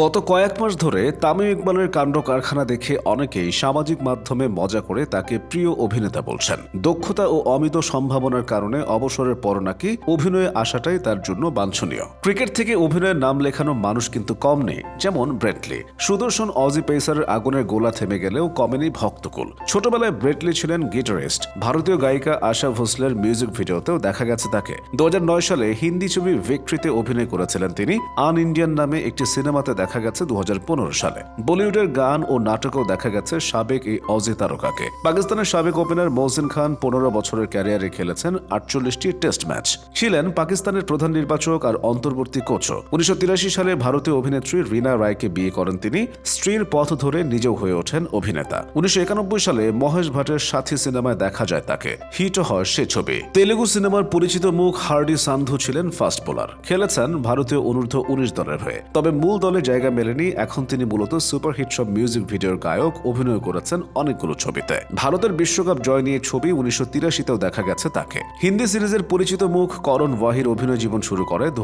গত কয়েক মাস ধরে তামিম ইকবালের কাণ্ড কারখানা দেখে অনেকেই সামাজিক মাধ্যমে মজা করে তাকে প্রিয় অভিনেতা বলছেন। দক্ষতা ও অমিত সম্ভাবনার কারণে অবসরের পর নাকি অভিনয়ে আসাটাই তার জন্য বাঞ্ছনীয়। ক্রিকেট থেকে অভিনয়ের নাম লেখানো মানুষ কিন্তু কম নেই, যেমন ব্রেটলি। সুদর্শন অজি পেসারের আগুনের গোলা থেমে গেলেও কমেনি ভক্তকুল। ছোটবেলায় ব্রেটলি ছিলেন গিটারিস্ট। ভারতীয় গায়িকা আশা ভোসলের মিউজিক ভিডিওতেও দেখা গেছে তাকে। দু হাজার নয় সালে হিন্দি ছবি ভিক্টরিতে অভিনয় করেছিলেন তিনি। আন ইন্ডিয়ান নামে একটি সিনেমাতে দেখা গেছে দু হাজার পনেরো সালে। বলিউডের গান ও নাটকেও দেখা গেছে সাবেক এই অজি তারকাকে। পাকিস্তানের সাবেক ওপেনার মহসিন খান পনেরো বছরের ক্যারিয়ারে খেলেছেন আটচল্লিশটি টেস্ট ম্যাচ। ছিলেন পাকিস্তানের প্রধান নির্বাচক আর অন্তর্বর্তী কোচও উনিশশো সালে ভারতীয় অভিনেত্রী রিনা রায়কে বিয়ে করেন তিনি। স্ত্রীর পথ ধরে নিজেও হয়ে ওঠেন অভিনেতা। উনিশশো একানব্বই সালে মহেশ ভাটের সাথী সিনেমায় দেখা যায় তাকে। হিটও হয় সে ছবি। তেলেগু সিনেমার পরিচিত মুখ হার্ডি সান্ধু ছিলেন ফাস্ট বোলার। খেলেছেন ভারতীয় অনূর্ধ্ব উনিশ দলের হয়ে। তবে মূল দলে জায়গা মেলেনি, এখন তিনি মূলত সুপারহিট সব মিউজিক ভিডিওর গায়ক অভিনয় করেছেন অনেকগুলো ছবিতে। ভারতের বিশ্বকাপ জয় নিয়ে ছবি উনিশশো তিরাশিতেও দেখা গেছে তাকে। হিন্দি সিরিজের পরিচিত মুখ করণ ওয়াহির অভিনয় জীবন শুরু করে দু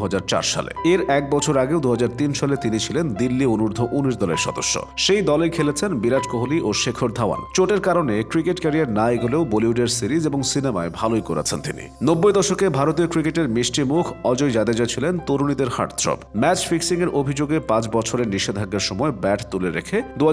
সালে। এর এক বছর আগেও দু সালে তিনি ছিলেন দিল্লি অনূর্ধ্ব উনিশ দলের সদস্য। সেই দলে খেলেছেন বিরাট কোহলি ও শেখর ধাওয়ান। চোটের কারণে ক্রিকেট ক্যারিয়ার না এগোলেও বলিউডের সিরিজ এবং সিনেমায় ভালোই করেছেন তিনি। নব্বই দশকে ভারতীয় ক্রিকেটের মিষ্টি মুখ অজয় জাদেজা ছিলেন তরুণীদের হার্টথ্রব। ম্যাচ ফিক্সিং এর অভিযোগে পাঁচ বছরের নিষেধাজ্ঞার সময় ব্যাট তুলে রেখে দু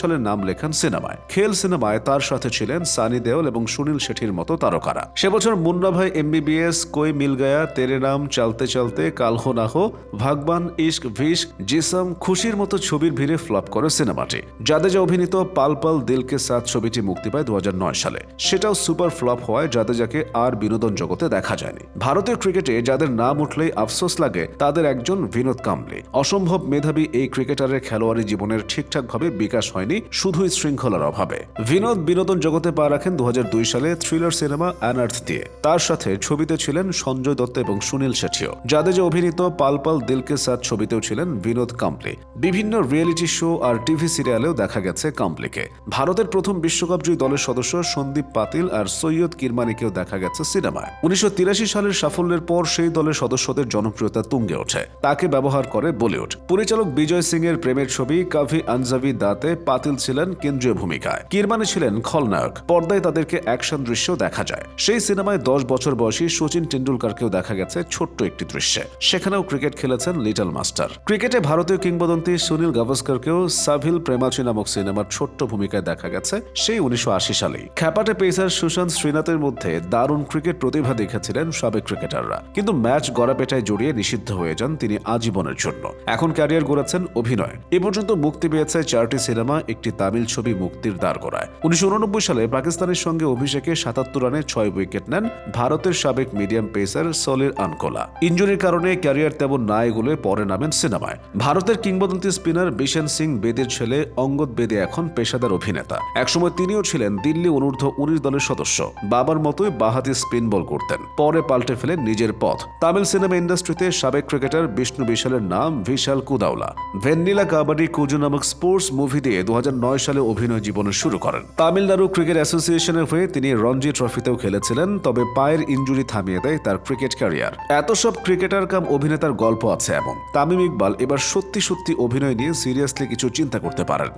সালের নাম লেখান সিনেমায়। খেল সিনেমায় তার সাথে ছিলেন সানি দেওল এবং সুনীল শেঠির মতো তারকারা। সে বছর মুন্না ভাই, এমবিবিএস, কই মিল গায়া তেরে নাম, চালতে চালতে, কালহো নাহো, ভাগবান, ইশক ভিশ জিসম, খুশির মতো ছবির ভিড়ে ফ্লপ করে সিনেমাটি। জাদেজা অভিনীত পাল পাল দিলকে সাথ ছবিটি মুক্তি পায় দু হাজার নয় সালে। সেটাও সুপার ফ্লপ হওয়ায় জাদেজাকে আর বিনোদন জগতে দেখা যায়নি। ভারতীয় ক্রিকেটে যাদের নাম উঠলেই আফসোস লাগে, তাদের একজন বিনোদ কাম্বলি অসম্ভব মেধাবী এই ক্রিকেটারের খেলোয়াড়ি জীবনের ঠিকঠাকভাবে বিকাশ হয়নি, শুধুই শৃঙ্খলার অভাবে। বিনোদ বিনোদন জগতে পা রাখেন দু সালে থ্রিলার সিনেমা অ্যানার্থ দিয়ে। তার সাথে ছবিতে ছিলেন সঞ্জয় দত্ত এবং সুনীল শেঠিও। জাদেজা অভিনীত পাল পাল দিলকে সাথ ছবিতেও ছিলেন বিনোদ কাম্বলি বিভিন্ন রিয়েলিটি শো আর টিভি সিরিয়ালেও দেখা গেছে কাম্বলিকে ভারতের প্রথম বিশ্বকাপ জয়ী দলের সদস্য সন্দীপ পাতিল আর সৈয়দ কিরমানিকেও দেখা গেছে সিনেমায়। উনিশশো সালের সাফল্যের পর সেই দলের সদস্যদের জনপ্রিয়তা তুঙ্গে ওঠে। তাকে ব্যবহার করে বলিউড। পরিচালক বিজয় সিং এর প্রেমের ছবি কাভি আনজাভি দাতে পাতিল ছিলেন কেন্দ্রীয় ভূমিকায়। কিরমানি ছিলেন খলনায়ক। পর্দায় তাদেরকে অ্যাকশন দৃশ্য দেখা যায়। সেই সিনেমায় দশ বছর বয়সী সচিন টেন্ডুলকারকেও দেখা গেছে ছোট্ট একটি দৃশ্যে। সেখানেও ক্রিকেট খেলেছেন লিটল মাস্টার। ক্রিকেটে ভারতীয় কিংবদন্তি সুনীল গাভাস্করকেও সাভিল প্রেমাচি নামক সিনেমার ছোট্ট ভূমিকায় দেখা গেছে সেই উনিশশো সালেই। খ্যাপাটে পেসার সুশান্ত শ্রীনাথের মধ্যে দারুণ ক্রিকেট প্রতিভা দেখেছিলেন সাবেক ক্রিকেটাররা। কিন্তু ম্যাচ গড়াপেটায় জড়িয়ে নিষিদ্ধ হয়ে যান তিনি আজীবনের জন্য। এখন ক্যারিয়ার গড়েছেন অভিনয়। এ পর্যন্ত মুক্তি পেয়েছে চারটি সিনেমা, একটি তামিল ছবি মুক্তির দ্বার করায় উনিশশো সালে পাকিস্তানের সঙ্গে অভিষেকে সাতাত্তর রানে ছয় উইকেট নেন ভারতের সাবেক মিডিয়াম পেসার সলির আনকোলা। ইঞ্জুরির কারণে ক্যারিয়ার তেমন না এগুলো পরে নামেন সিনেমায়। ভারতের কিংবদন্তি স্পিনার বিশেন সিং বেদের ছেলে অঙ্গদ বেদে এখন পেশাদার অভিনেতা। একসময় তিনিও ছিলেন দিল্লি অনূর্ধ্ব উনিশ দলের সদস্য। বাবার মতোই বাহাতি স্পিন বল করতেন। পরে পাল্টে ফেলেন নিজের পথ। তামিল সিনেমা ইন্ডাস্ট্রিতে সাবেক ক্রিকেটার বিষ্ণু বিশালের নাম, ভিশাল কুদাওলা। ভেন্নিলা কাবাডি কুজু নামক স্পোর্টস মুভি দিয়ে দুহাজার নয় সালে অভিনয় জীবন শুরু করেন। তামিলনাড়ু ক্রিকেট অ্যাসোসিয়েশনের হয়ে তিনি রঞ্জি ট্রফিতেও খেলেছিলেন, তবে পায়ের ইঞ্জুরি থামিয়ে দেয় তার ক্রিকেট ক্যারিয়ার। এত সব ক্রিকেটার কাম অভিনেতার গল্প আছে এবং তামিম ইকবাল এবার সত্যি সত্যি অভিনয় নিয়ে সিরিয়াসলি কিছু চিন্তা করতে পারেন।